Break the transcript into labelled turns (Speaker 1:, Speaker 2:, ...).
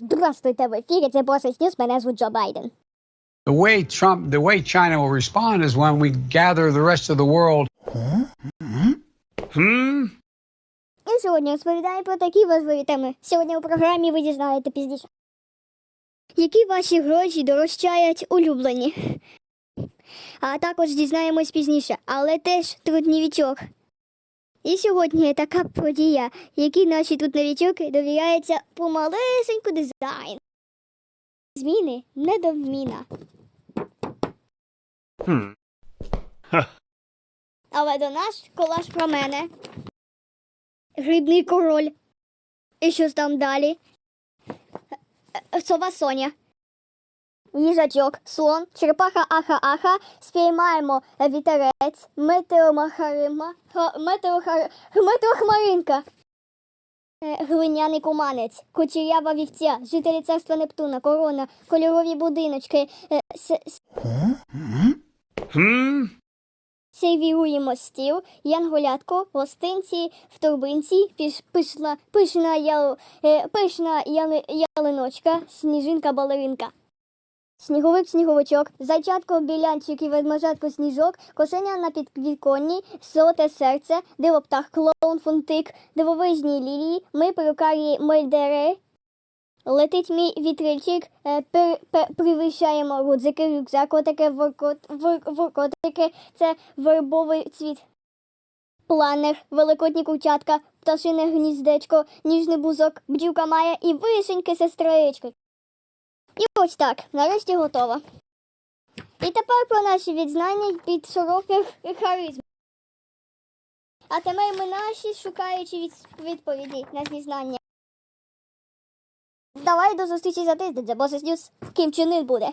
Speaker 1: Здравствуйте, в ефірі це Босс Ньюс, мене звуть Джо Байден.
Speaker 2: The way Trump, the way China will respond is when we gather the rest of the world. Hmm?
Speaker 1: І сьогодні розповідаю про такі важливі теми. Сьогодні у програмі ви дізнаєте пізніше. Які ваші гроші дорожчають улюблені? А також дізнаємось пізніше, але теж тут новічок. І сьогодні така подія, які наші тут новічоки довіряються помалесеньку дизайн. Зміни недовміна.
Speaker 2: Hmm.
Speaker 1: Але до нас колаж про мене. Грибний король. І що там далі? Е, Сова Соня. Їжачок, слон, черепаха аха-аха, спіймаємо вітерець, метеохмаринка. Е, Глиняний куманець, кучерява вівця, жителі царства Нептуна, корона, кольорові будиночки, е? Сервіруємо стіл, янголятко, гостинці, в торбинці, піш, пишна, пишна, ял, е, пишна яли, ялиночка, сніжинка балеринка. Сніговик сніговичок, зайчатко, білянчик і ведмежатко сніжок, кошеня на підвіконні, золоте серце, дивоптах, клоун, фунтик, дивовижні лілії, ми перукарі мельдери, Летить мій вітрильчик, е, пер, пер, привищаємо рудзики, рюкзак, отаке воркот, вор, воркотики, це вербовий цвіт. Планер, великодні курчатка, пташине гніздечко, ніжний бузок, бджілка має і вишеньки сестрички. І ось так, нарешті готова. І тепер про наші відзнання від широких харизм. А тепер ми наші шукаючи від, відповіді на зізнання. Давай до зустрічі за тиждень, Босс Ньюс. Ким Чен Ін буде.